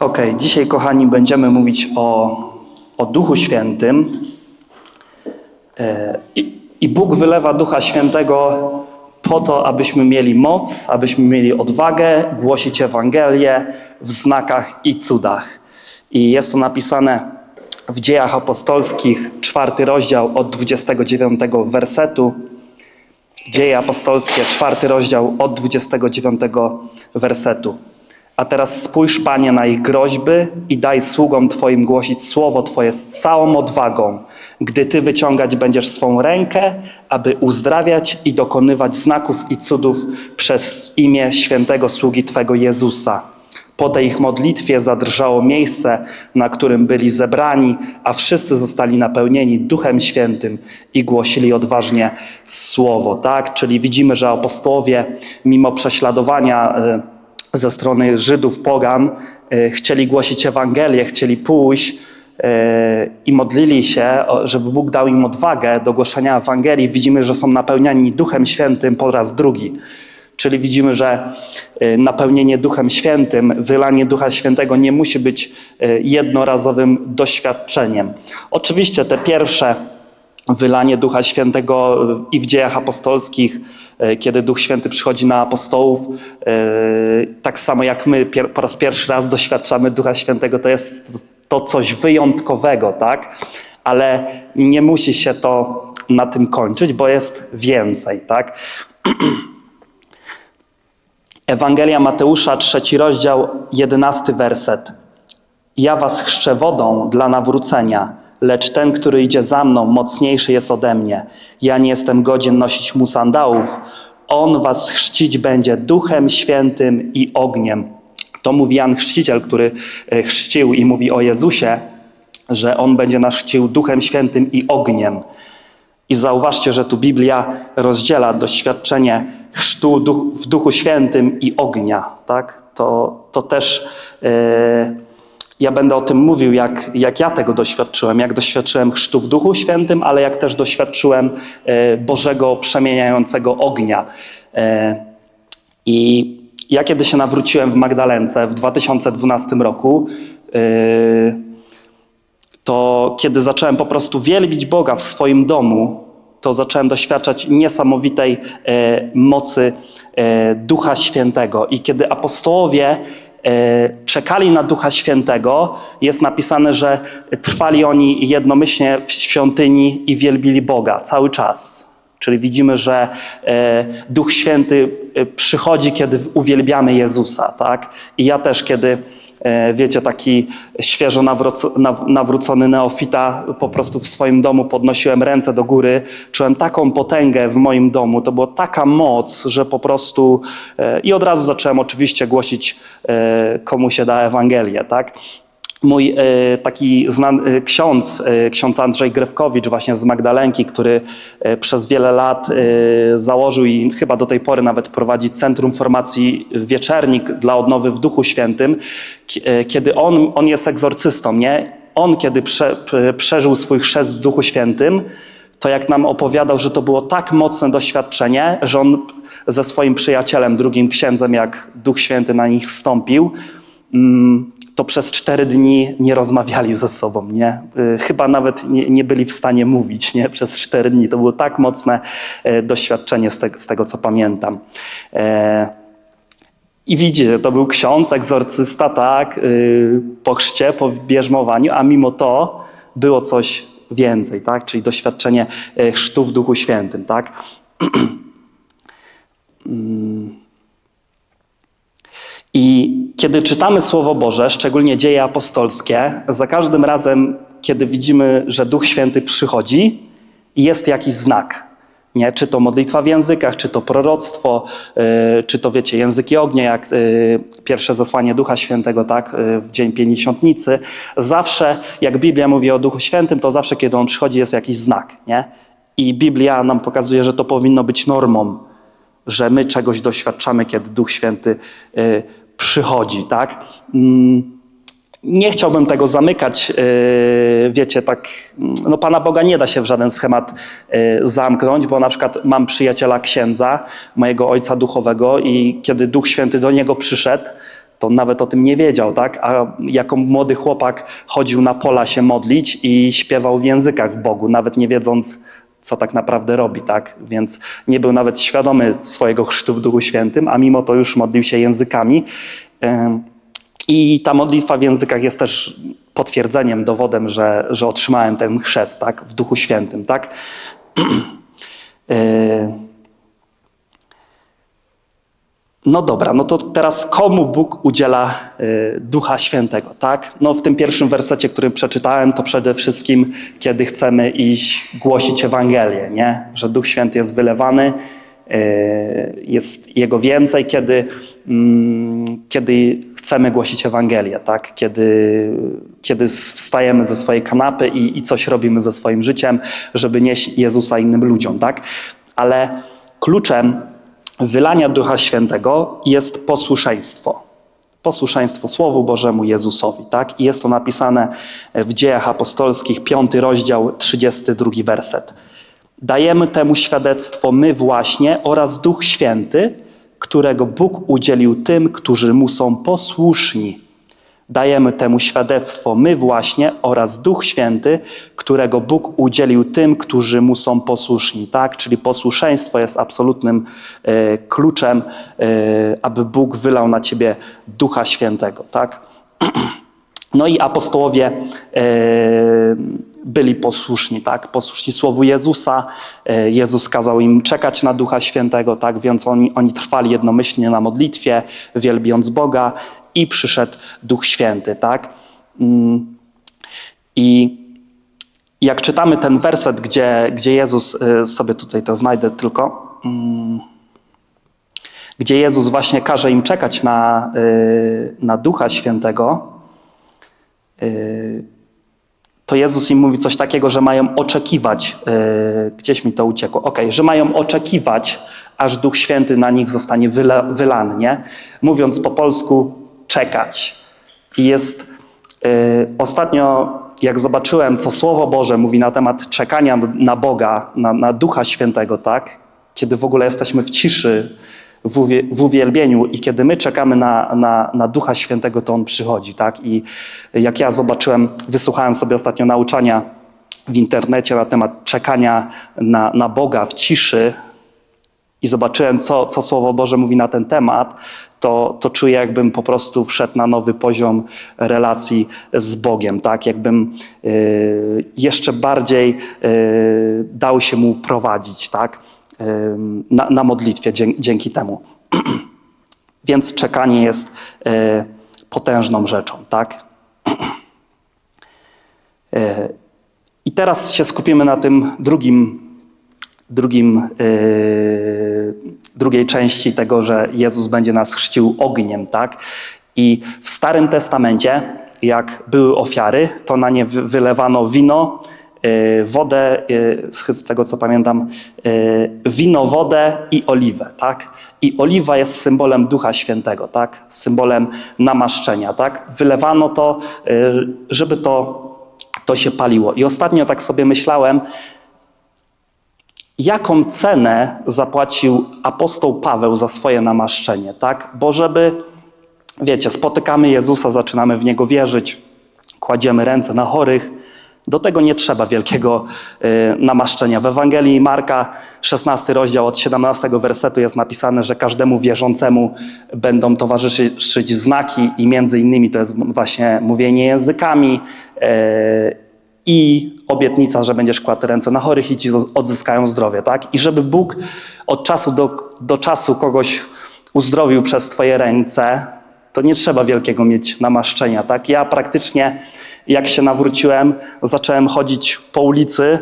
Okej, dzisiaj, kochani, będziemy mówić o, o Duchu Świętym. E, I, I Bóg wylewa Ducha Świętego po to, abyśmy mieli moc, abyśmy mieli odwagę głosić Ewangelię w znakach i cudach. I jest to napisane w Dziejach Apostolskich, czwarty rozdział od 29 wersetu. Dzieje apostolskie, czwarty rozdział od 29 wersetu. A teraz spójrz, Panie, na ich groźby i daj sługom Twoim głosić słowo Twoje z całą odwagą, gdy Ty wyciągać będziesz swą rękę, aby uzdrawiać i dokonywać znaków i cudów przez imię świętego sługi Twego Jezusa. Po tej ich modlitwie zadrżało miejsce, na którym byli zebrani, a wszyscy zostali napełnieni Duchem Świętym i głosili odważnie słowo. Tak? Czyli widzimy, że apostołowie, mimo prześladowania, e, ze strony Żydów, pogan, e, chcieli głosić Ewangelię, chcieli pójść e, i modlili się, żeby Bóg dał im odwagę do głoszenia Ewangelii. Widzimy, że są napełniani Duchem Świętym po raz drugi. Czyli widzimy, że e, napełnienie Duchem Świętym, wylanie Ducha Świętego nie musi być jednorazowym doświadczeniem. Oczywiście te pierwsze wylanie Ducha Świętego i w dziejach apostolskich, e, kiedy Duch Święty przychodzi na apostołów, e, tak samo jak my po raz pierwszy raz doświadczamy Ducha Świętego, to jest to coś wyjątkowego, tak? Ale nie musi się to na tym kończyć, bo jest więcej, tak? Ewangelia Mateusza, trzeci rozdział, jedenasty werset. Ja was chrzczę wodą dla nawrócenia, lecz ten, który idzie za mną, mocniejszy jest ode mnie. Ja nie jestem godzien nosić mu sandałów. On was chrzcić będzie duchem świętym i ogniem. To mówi Jan Chrzciciel, który e, chrzcił i mówi o Jezusie, że on będzie nas chrzcił duchem świętym i ogniem. I zauważcie, że tu Biblia rozdziela doświadczenie chrztu w Duchu Świętym i ognia. Tak? To, to też e, ja będę o tym mówił, jak, jak ja tego doświadczyłem, jak doświadczyłem chrztu w Duchu Świętym, ale jak też doświadczyłem e, Bożego przemieniającego ognia. E, I ja kiedy się nawróciłem w Magdalence w 2012 roku, e, to kiedy zacząłem po prostu wielbić Boga w swoim domu, to zacząłem doświadczać niesamowitej mocy Ducha Świętego. I kiedy apostołowie czekali na Ducha Świętego, jest napisane, że trwali oni jednomyślnie w świątyni i wielbili Boga cały czas. Czyli widzimy, że e, Duch Święty e, przychodzi, kiedy uwielbiamy Jezusa. Tak? I ja też, kiedy E, Wiecie, taki świeżo nawróco- naw- nawrócony neofita, po prostu w swoim domu podnosiłem ręce do góry, czułem taką potęgę w moim domu, to była taka moc, że po prostu e, i od razu zacząłem oczywiście głosić e, komu się da Ewangelię, tak? Mój e, taki znany e, ksiądz, e, ksiądz Andrzej Grewkowicz właśnie z Magdalenki, który przez wiele lat założył i chyba do tej pory nawet prowadzi Centrum Formacji Wieczernik dla Odnowy w Duchu Świętym, Ki- kiedy on, on jest egzorcystą, nie? On kiedy prze- przeżył swój chrzest w Duchu Świętym, to jak nam opowiadał, że to było tak mocne doświadczenie, że on ze swoim przyjacielem, drugim księdzem, jak Duch Święty na nich wstąpił, mm, to przez cztery dni nie rozmawiali ze sobą, nie? Y, Chyba nawet nie, nie byli w stanie mówić, nie? Przez cztery dni. To było tak mocne e, doświadczenie z, te, z tego, co pamiętam. E, i widzicie, to był ksiądz, egzorcysta, tak, yy, po chrzcie, po bierzmowaniu, a mimo to było coś więcej, tak, czyli doświadczenie chrztu w Duchu Świętym, tak. I kiedy czytamy Słowo Boże, szczególnie dzieje apostolskie, za każdym razem, kiedy widzimy, że Duch Święty przychodzi, jest jakiś znak. Nie? Czy to modlitwa w językach, czy to proroctwo, yy, czy to wiecie, języki ognia, jak yy, pierwsze zesłanie Ducha Świętego, tak, yy, w Dzień Pięćdziesiątnicy. Zawsze, jak Biblia mówi o Duchu Świętym, to zawsze, kiedy On przychodzi, jest jakiś znak. Nie? I Biblia nam pokazuje, że to powinno być normą, że my czegoś doświadczamy, kiedy Duch Święty y, przychodzi, tak? Mm, Nie chciałbym tego zamykać, y, wiecie, tak, no Pana Boga nie da się w żaden schemat y, zamknąć, bo na przykład mam przyjaciela księdza, mojego ojca duchowego i kiedy Duch Święty do niego przyszedł, to nawet o tym nie wiedział, tak? A jako młody chłopak chodził na pola się modlić i śpiewał w językach Bogu, nawet nie wiedząc, co tak naprawdę robi, tak? Więc nie był nawet świadomy swojego chrztu w Duchu Świętym, a mimo to już modlił się językami. I ta modlitwa w językach jest też potwierdzeniem, dowodem, że, że otrzymałem ten chrzest, tak? W Duchu Świętym, tak? Yy. No dobra, no to teraz komu Bóg udziela y, Ducha Świętego, tak? No w tym pierwszym wersecie, który przeczytałem, to przede wszystkim, kiedy chcemy iść głosić Ewangelię, nie? Że Duch Święty jest wylewany, y, jest Jego więcej, kiedy, mm, kiedy chcemy głosić Ewangelię, tak? Kiedy, kiedy wstajemy ze swojej kanapy i, i coś robimy ze swoim życiem, żeby nieść Jezusa innym ludziom, tak? Ale kluczem wylania Ducha Świętego jest posłuszeństwo. Posłuszeństwo Słowu Bożemu Jezusowi. Tak? I jest to napisane w Dziejach Apostolskich, 5 rozdział, 32 werset. Dajemy temu świadectwo my właśnie oraz Duch Święty, którego Bóg udzielił tym, którzy mu są posłuszni. Dajemy temu świadectwo my właśnie oraz Duch Święty, którego Bóg udzielił tym, którzy mu są posłuszni. Tak? Czyli posłuszeństwo jest absolutnym e, kluczem, e, aby Bóg wylał na ciebie Ducha Świętego. Tak? No i apostołowie e, byli posłuszni, tak? posłuszni Słowu Jezusa. Jezus kazał im czekać na Ducha Świętego, tak? więc oni, oni trwali jednomyślnie na modlitwie, wielbiąc Boga i przyszedł Duch Święty. Tak? Mm. I jak czytamy ten werset, gdzie, gdzie Jezus, e, sobie tutaj to znajdę tylko, mm, gdzie Jezus właśnie każe im czekać na, na Ducha Świętego, to Jezus im mówi coś takiego, że mają oczekiwać, gdzieś mi to uciekło, ok, że mają oczekiwać, aż Duch Święty na nich zostanie wyla, wylany, nie? Mówiąc po polsku, czekać. I jest yy, ostatnio, jak zobaczyłem, co Słowo Boże mówi na temat czekania na Boga, na, na Ducha Świętego, tak? Kiedy w ogóle jesteśmy w ciszy, w uwielbieniu i kiedy my czekamy na, na, na Ducha Świętego, to On przychodzi. Tak? I jak ja zobaczyłem, wysłuchałem sobie ostatnio nauczania w internecie na temat czekania na, na Boga w ciszy i zobaczyłem, co, co Słowo Boże mówi na ten temat, to, to czuję, jakbym po prostu wszedł na nowy poziom relacji z Bogiem, tak? Jakbym y, jeszcze bardziej y, dał się Mu prowadzić, tak? na, na modlitwie dzięki, dzięki temu. Więc czekanie jest e, potężną rzeczą, tak? E, I teraz się skupimy na tym drugim, drugim, e, drugiej części tego, że Jezus będzie nas chrzcił ogniem, tak? I w Starym Testamencie, jak były ofiary, to na nie wylewano wino, Y, wodę, y, z tego co pamiętam, wino, wodę i oliwę, tak? I oliwa jest symbolem Ducha Świętego, tak? Symbolem namaszczenia, tak? Wylewano to, żeby to, to się paliło. I ostatnio tak sobie myślałem, jaką cenę zapłacił apostoł Paweł za swoje namaszczenie, tak? Bo żeby, wiecie, spotykamy Jezusa, zaczynamy w Niego wierzyć, kładziemy ręce na chorych, do tego nie trzeba wielkiego y, namaszczenia. W Ewangelii Marka, 16 rozdział od 17 wersetu jest napisane, że każdemu wierzącemu będą towarzyszyć znaki i między innymi to jest właśnie mówienie językami y, i obietnica, że będziesz kładł ręce na chorych i ci odzyskają zdrowie. Tak? I żeby Bóg od czasu do, do czasu kogoś uzdrowił przez twoje ręce, to nie trzeba wielkiego mieć namaszczenia. Tak? Ja praktycznie jak się nawróciłem, zacząłem chodzić po ulicy,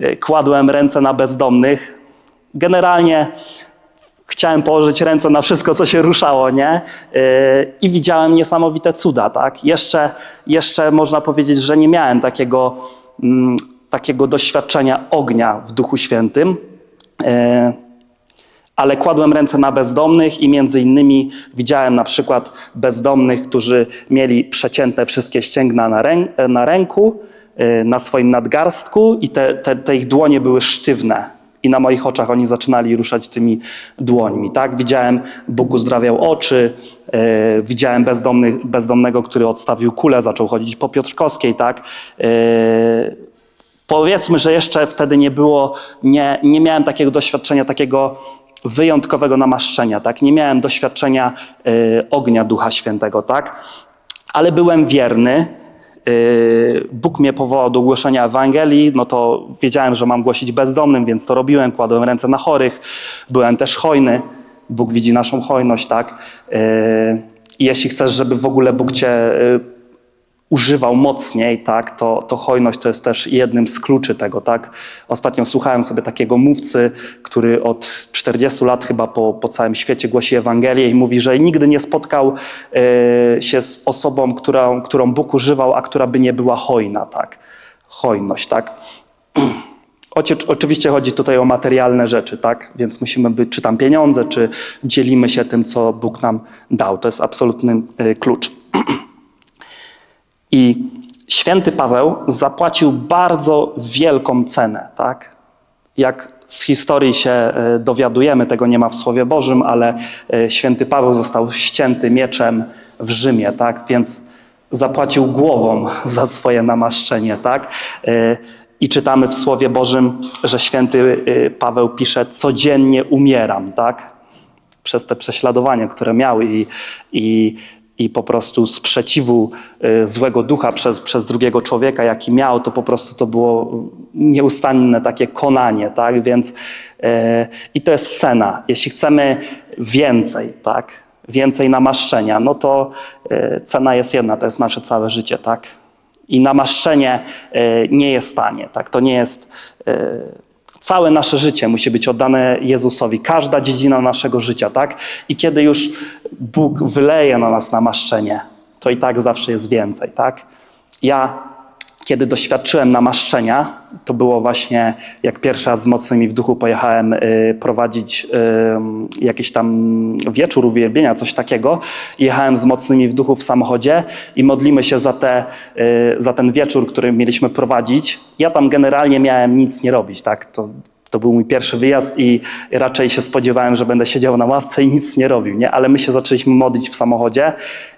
y, kładłem ręce na bezdomnych. Generalnie chciałem położyć ręce na wszystko, co się ruszało, nie? Y, I widziałem niesamowite cuda, tak? Jeszcze, jeszcze można powiedzieć, że nie miałem takiego, mm, takiego doświadczenia ognia w Duchu Świętym. Y, ale kładłem ręce na bezdomnych i między innymi widziałem na przykład bezdomnych, którzy mieli przecięte wszystkie ścięgna na, rę na ręku, y, na swoim nadgarstku i te, te, te ich dłonie były sztywne. I na moich oczach oni zaczynali ruszać tymi dłońmi, tak? Widziałem, Bóg uzdrawiał oczy, e, widziałem bezdomny, bezdomnego, który odstawił kulę, zaczął chodzić po Piotrkowskiej, tak? E, powiedzmy, że jeszcze wtedy nie było, nie, nie miałem takiego doświadczenia, takiego wyjątkowego namaszczenia, tak? Nie miałem doświadczenia e, ognia Ducha Świętego, tak? Ale byłem wierny, Yy, Bóg mnie powołał do głoszenia Ewangelii, no to wiedziałem, że mam głosić bezdomnym, więc to robiłem, kładłem ręce na chorych, byłem też hojny. Bóg widzi naszą hojność, tak? Yy, I jeśli chcesz, żeby w ogóle Bóg cię yy, używał mocniej, tak, to, to hojność to jest też jednym z kluczy tego, tak. Ostatnio słuchałem sobie takiego mówcy, który od 40 lat chyba po, po całym świecie głosi Ewangelię i mówi, że nigdy nie spotkał e, się z osobą, którą, którą Bóg używał, a która by nie była hojna, tak. Hojność, tak. Oczywiście chodzi tutaj o materialne rzeczy, tak? Więc musimy być, czy tam pieniądze, czy dzielimy się tym, co Bóg nam dał. To jest absolutny e, klucz. I święty Paweł zapłacił bardzo wielką cenę, tak? Jak z historii się e, dowiadujemy, tego nie ma w Słowie Bożym, ale e, święty Paweł został ścięty mieczem w Rzymie, tak? Więc zapłacił głową za swoje namaszczenie, tak? E, I czytamy w Słowie Bożym, że święty Paweł pisze: Codziennie umieram, tak? Przez te prześladowania, które miał i, i i po prostu sprzeciwu y, złego ducha przez, przez drugiego człowieka, jaki miał, to po prostu to było nieustanne takie konanie, tak? Więc e, i to jest cena. Jeśli chcemy więcej, tak? Więcej namaszczenia, no to e, cena jest jedna, to jest nasze całe życie, tak? I namaszczenie nie jest tanie, tak? To nie jest Całe nasze życie musi być oddane Jezusowi, każda dziedzina naszego życia, tak? I kiedy już Bóg wyleje na nas namaszczenie, to i tak zawsze jest więcej, tak? Ja kiedy doświadczyłem namaszczenia, to było właśnie jak pierwszy raz z mocnymi w duchu pojechałem y, prowadzić y, jakiś tam wieczór uwielbienia, coś takiego. Jechałem z mocnymi w duchu w samochodzie i modlimy się za, te, y, za ten wieczór, który mieliśmy prowadzić. Ja tam generalnie miałem nic nie robić, tak? To, to był mój pierwszy wyjazd i raczej się spodziewałem, że będę siedział na ławce i nic nie robił, nie? Ale my się zaczęliśmy modlić w samochodzie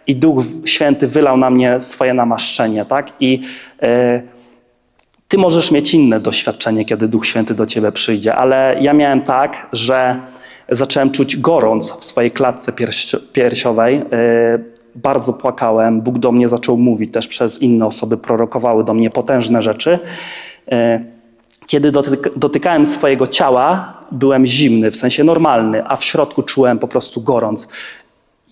i Duch Święty wylał na mnie swoje namaszczenie, tak? I e, ty możesz mieć inne doświadczenie, kiedy Duch Święty do ciebie przyjdzie, ale ja miałem tak, że zacząłem czuć gorąc w swojej klatce piersiowej. E, bardzo płakałem. Bóg do mnie zaczął mówić, też przez inne osoby prorokowały do mnie potężne rzeczy. E, kiedy dotykałem swojego ciała, byłem zimny, w sensie normalny, a w środku czułem po prostu gorąc.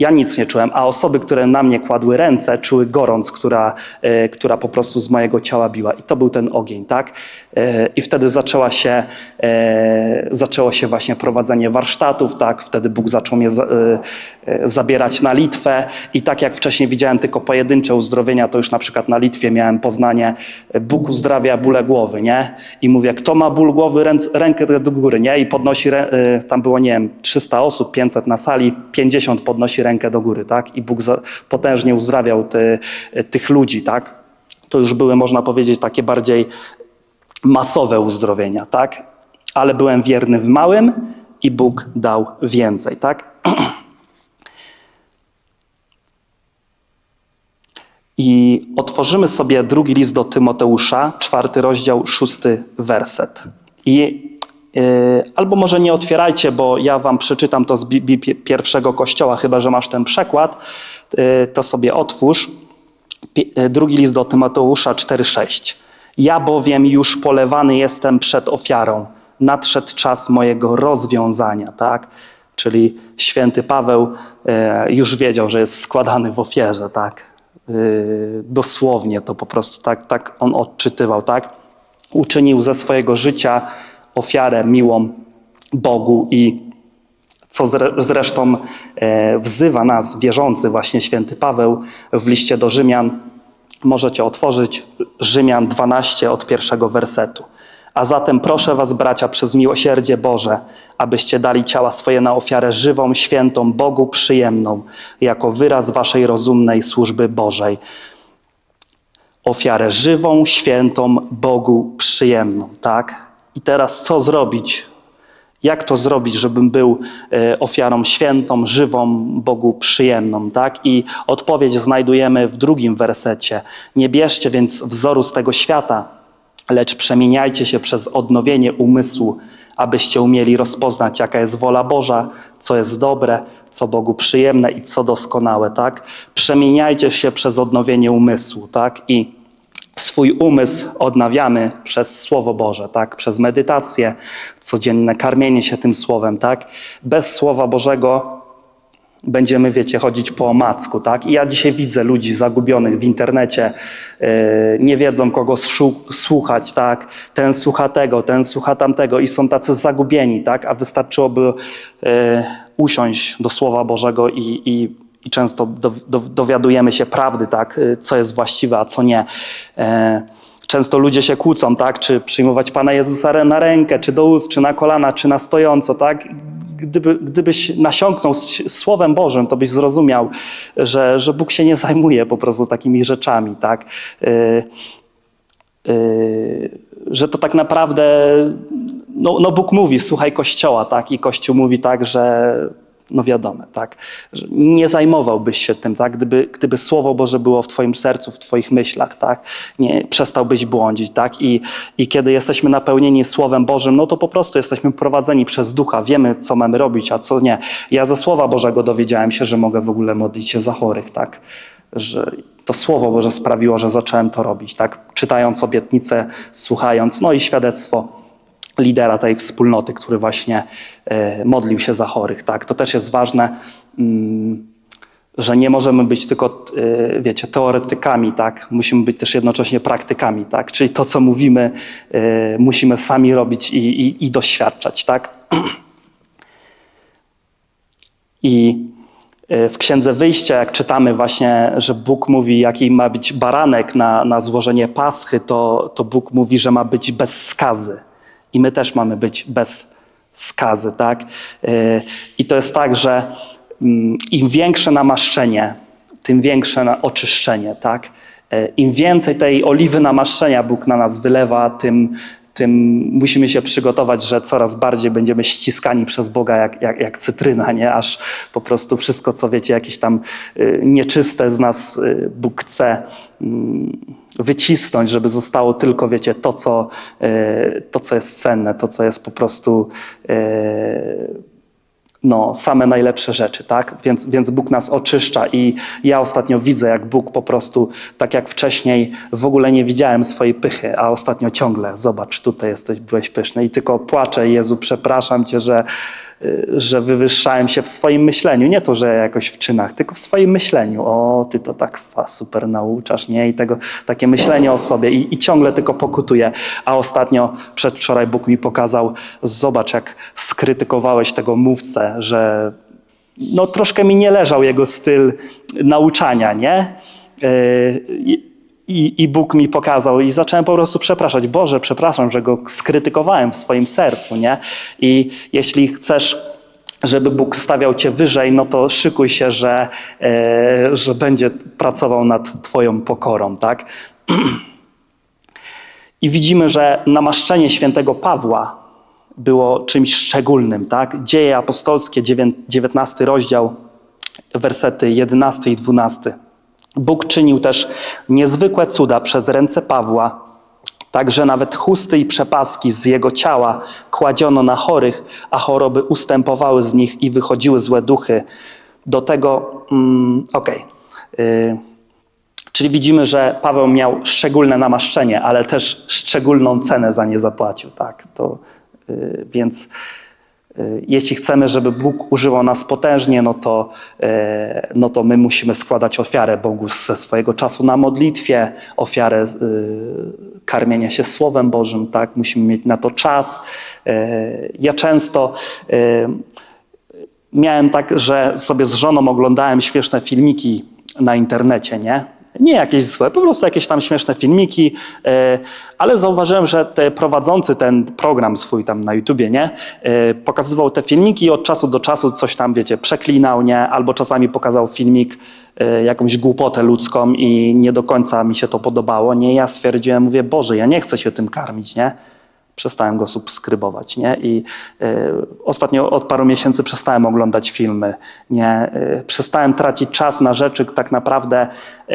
Ja nic nie czułem, a osoby, które na mnie kładły ręce, czuły gorąc, która, e, która po prostu z mojego ciała biła. I to był ten ogień, tak? E, I wtedy zaczęła się, e, zaczęło się właśnie prowadzenie warsztatów, tak? Wtedy Bóg zaczął mnie zabierać na Litwę i tak jak wcześniej widziałem tylko pojedyncze uzdrowienia, to już na przykład na Litwie miałem poznanie, Bóg uzdrawia bóle głowy, nie? I mówię, kto ma ból głowy, rękę do góry, nie? I podnosi, tam było, nie wiem, 300 osób, 500 na sali, 50 podnosi rękę rękę do góry, tak? I Bóg potężnie uzdrawiał ty, tych ludzi, tak? To już były, można powiedzieć, takie bardziej masowe uzdrowienia, tak? Ale byłem wierny w małym i Bóg dał więcej, tak? I otworzymy sobie drugi list do Tymoteusza, czwarty rozdział, szósty werset. I E, albo może nie otwierajcie, bo ja wam przeczytam to z Biblii pierwszego kościoła, chyba że masz ten przekład, e, to sobie otwórz. E, drugi list do Tymoteusza 4,6. Ja bowiem już polewany jestem przed ofiarą. Nadszedł czas mojego rozwiązania, tak? Czyli święty Paweł już wiedział, że jest składany w ofierze, tak? Dosłownie to po prostu tak, tak on odczytywał, tak? Uczynił ze swojego życia ofiarę miłą Bogu i co zresztą e, wzywa nas, wierzący, właśnie święty Paweł w liście do Rzymian. Możecie otworzyć Rzymian 12 od pierwszego wersetu. A zatem proszę Was, bracia, przez miłosierdzie Boże, abyście dali ciała swoje na ofiarę żywą, świętą, Bogu przyjemną, jako wyraz Waszej rozumnej służby Bożej. Ofiarę żywą, świętą, Bogu przyjemną, tak? I teraz co zrobić Jak to zrobić, żebym był e, ofiarą świętą, żywą, Bogu przyjemną, tak? I odpowiedź znajdujemy w drugim wersecie. Nie bierzcie więc wzoru z tego świata, lecz przemieniajcie się przez odnowienie umysłu, abyście umieli rozpoznać, jaka jest wola Boża, co jest dobre, co Bogu przyjemne i co doskonałe, tak? Przemieniajcie się przez odnowienie umysłu, tak? I swój umysł odnawiamy przez Słowo Boże, tak? Przez medytację, codzienne karmienie się tym Słowem, tak? Bez Słowa Bożego będziemy, wiecie, chodzić po omacku, tak? I ja dzisiaj widzę ludzi zagubionych w internecie, yy, nie wiedzą kogo słuchać, tak? Ten słucha tego, ten słucha tamtego i są tacy zagubieni, tak? A wystarczyłoby yy, usiąść do Słowa Bożego i, i, i często do, do, dowiadujemy się prawdy, tak? Yy, co jest właściwe, a co nie. Yy, Często ludzie się kłócą, tak? Czy przyjmować Pana Jezusa na rękę, czy do ust, czy na kolana, czy na stojąco, tak? Gdyby, gdybyś nasiąknął Słowem Bożym, to byś zrozumiał, że, że Bóg się nie zajmuje po prostu takimi rzeczami, tak? Yy, yy, że to tak naprawdę, no, no Bóg mówi, słuchaj Kościoła, tak? I Kościół mówi tak, że no wiadomo, tak? Nie zajmowałbyś się tym, tak? Gdyby, gdyby Słowo Boże było w Twoim sercu, w Twoich myślach, tak? Nie przestałbyś błądzić, tak? I, I kiedy jesteśmy napełnieni Słowem Bożym, no to po prostu jesteśmy prowadzeni przez Ducha, wiemy, co mamy robić, a co nie. Ja ze Słowa Bożego dowiedziałem się, że mogę w ogóle modlić się za chorych, tak? Że to Słowo Boże sprawiło, że zacząłem to robić, tak? Czytając obietnice, słuchając, no i świadectwo lidera tej wspólnoty, który właśnie e, modlił się za chorych. Tak? To też jest ważne, mm, że nie możemy być tylko, e, wiecie, teoretykami, tak? musimy być też jednocześnie praktykami. Tak? Czyli to, co mówimy, e, musimy sami robić i, i, i doświadczać. Tak? I w Księdze Wyjścia, jak czytamy właśnie, że Bóg mówi, jaki ma być baranek na, na złożenie paschy, to, to Bóg mówi, że ma być bez skazy. I my też mamy być bez skazy, tak? Y, I to jest tak, że mm, im większe namaszczenie, tym większe oczyszczenie, tak? Y, Im więcej tej oliwy namaszczenia Bóg na nas wylewa, tym, tym musimy się przygotować, że coraz bardziej będziemy ściskani przez Boga jak, jak, jak cytryna, nie? Aż po prostu wszystko, co wiecie, jakieś tam y, nieczyste z nas Bóg chce mm, wycisnąć, żeby zostało tylko, wiecie, to co, e, to, co jest cenne, to, co jest po prostu e, no, same najlepsze rzeczy, tak? Więc, więc Bóg nas oczyszcza i ja ostatnio widzę, jak Bóg po prostu, tak jak wcześniej w ogóle nie widziałem swojej pychy, a ostatnio ciągle, zobacz, tutaj jesteś, byłeś pyszny i tylko płaczę, Jezu, przepraszam Cię, że że wywyższałem się w swoim myśleniu. Nie to, że jakoś w czynach, tylko w swoim myśleniu. O, ty to tak super nauczasz, nie? I tego, takie myślenie o sobie i, i ciągle tylko pokutuję. A ostatnio, przedwczoraj Bóg mi pokazał, zobacz jak skrytykowałeś tego mówcę, że no troszkę mi nie leżał jego styl nauczania, nie? Yy, i, I Bóg mi pokazał i zacząłem po prostu przepraszać. Boże, przepraszam, że go skrytykowałem w swoim sercu, nie? I jeśli chcesz żeby Bóg stawiał cię wyżej, no to szykuj się, że, e, że będzie pracował nad twoją pokorą, tak? I widzimy, że namaszczenie świętego Pawła było czymś szczególnym, tak? Dzieje apostolskie, 19 rozdział, wersety 11 i 12. Bóg czynił też niezwykłe cuda przez ręce Pawła, tak że nawet chusty i przepaski z jego ciała kładziono na chorych, a choroby ustępowały z nich i wychodziły złe duchy. Do tego, mm, okej. Okay. Czyli widzimy, że Paweł miał szczególne namaszczenie, ale też szczególną cenę za nie zapłacił. Tak? To, yy, więc jeśli chcemy, żeby Bóg używał nas potężnie, no to, y, no to my musimy składać ofiarę Bogu ze swojego czasu na modlitwie, ofiarę y, karmienia się Słowem Bożym, tak? Musimy mieć na to czas. Ja często miałem tak, że sobie z żoną oglądałem śmieszne filmiki na internecie, nie? Nie jakieś złe, po prostu jakieś tam śmieszne filmiki, e, ale zauważyłem, że te prowadzący ten program swój tam na YouTubie, nie, e, pokazywał te filmiki i od czasu do czasu coś tam, wiecie, przeklinał, nie, albo czasami pokazał filmik, e, jakąś głupotę ludzką i nie do końca mi się to podobało, nie, ja stwierdziłem, mówię, Boże, ja nie chcę się tym karmić, nie, przestałem go subskrybować, nie? I y, ostatnio od paru miesięcy przestałem oglądać filmy, nie? Y, przestałem tracić czas na rzeczy tak naprawdę, y,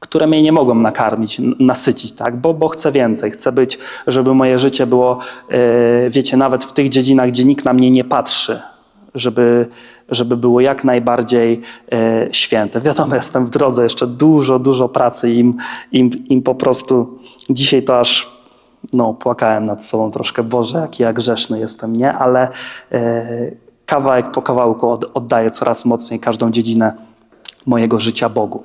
które mnie nie mogą nakarmić, nasycić, tak? Bo, bo chcę więcej, chcę być, żeby moje życie było, wiecie, nawet w tych dziedzinach, gdzie nikt na mnie nie patrzy, żeby, żeby było jak najbardziej święte. Wiadomo, jestem w drodze, jeszcze dużo, dużo pracy im, im, im po prostu dzisiaj to aż no, płakałem nad sobą troszkę, Boże, jaki ja grzeszny jestem, nie? Ale e, kawałek po kawałku od, oddaję coraz mocniej każdą dziedzinę mojego życia Bogu.